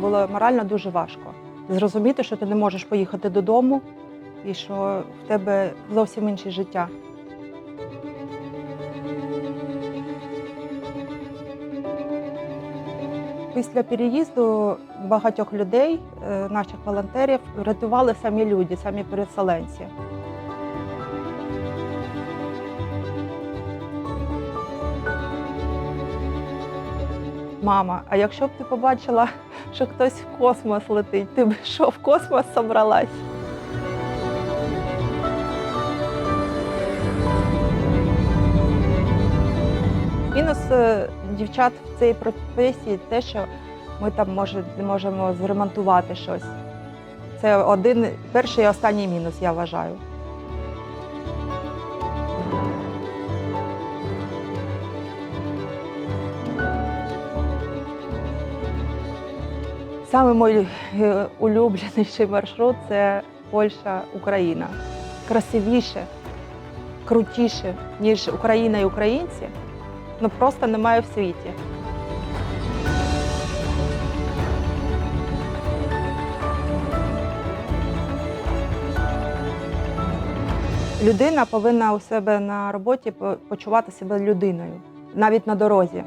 було морально дуже важко. Зрозуміти, що ти не можеш поїхати додому і що в тебе зовсім інше життя. Після переїзду багатьох людей, е, наших волонтерів, рятували самі люди, самі переселенці. Мама, а якщо б ти побачила, що хтось в космос летить, ти б що в космос собралась? Мінус е, дівчат в цій професії те, що ми там може, можемо зремонтувати щось. Це один перший і останній мінус, я вважаю. Саме мій е, улюбленіший маршрут це Польща, Україна. Красивіше, крутіше, ніж Україна і українці. Ну просто немає в світі. Людина повинна у себе на роботі почувати себе людиною, навіть на дорозі.